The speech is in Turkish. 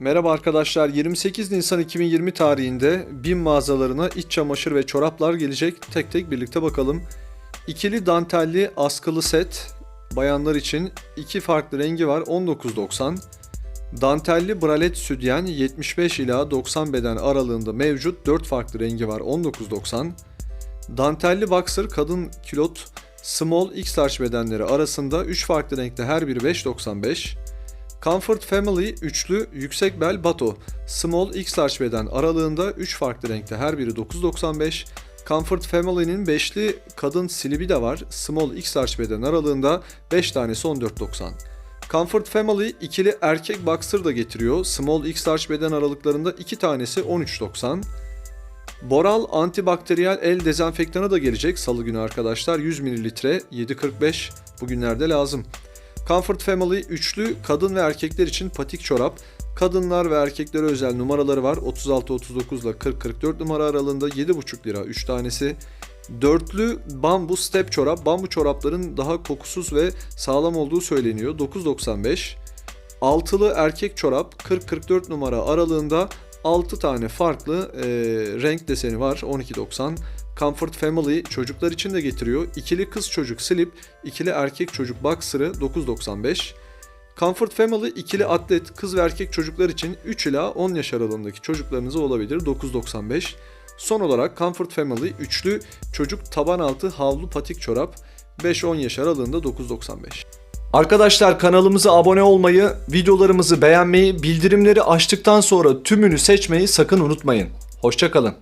Merhaba arkadaşlar. 28 Nisan 2020 tarihinde BİM mağazalarına iç çamaşır ve çoraplar gelecek. Tek tek birlikte bakalım. İkili dantelli askılı set bayanlar için iki farklı rengi var 19.90. Dantelli bralet sütyen 75 ila 90 beden aralığında mevcut 4 farklı rengi var 19.90. Dantelli boxer kadın külot small x large bedenleri arasında 3 farklı renkte her biri 5.95. Comfort Family üçlü yüksek bel bato small x large beden aralığında 3 farklı renkte her biri 9.95. Comfort Family'nin beşli kadın silibi de var. Small x large beden aralığında 5 tanesi 14.90. Comfort Family ikili erkek boxer da getiriyor. Small x large beden aralıklarında 2 tanesi 13.90. Boral antibakteriyel el dezenfektanı da gelecek salı günü arkadaşlar. 100 ml 7.45 bugünlerde lazım. Comfort Family üçlü kadın ve erkekler için patik çorap. Kadınlar ve erkeklere özel numaraları var. 36-39 ile 40-44 numara aralığında 7,5 lira 3 tanesi. Dörtlü bambu step çorap. Bambu çorapların daha kokusuz ve sağlam olduğu söyleniyor. 9.95. Altılı erkek çorap 40-44 numara aralığında 6 tane farklı e, renk deseni var 12.90. Comfort Family çocuklar için de getiriyor. İkili kız çocuk slip, ikili erkek çocuk boxer'ı 9.95. Comfort Family ikili atlet kız ve erkek çocuklar için 3 ila 10 yaş aralığındaki çocuklarınıza olabilir 9.95. Son olarak Comfort Family üçlü çocuk taban altı havlu patik çorap 5-10 yaş aralığında 9.95. Arkadaşlar kanalımıza abone olmayı, videolarımızı beğenmeyi, bildirimleri açtıktan sonra tümünü seçmeyi sakın unutmayın. Hoşçakalın.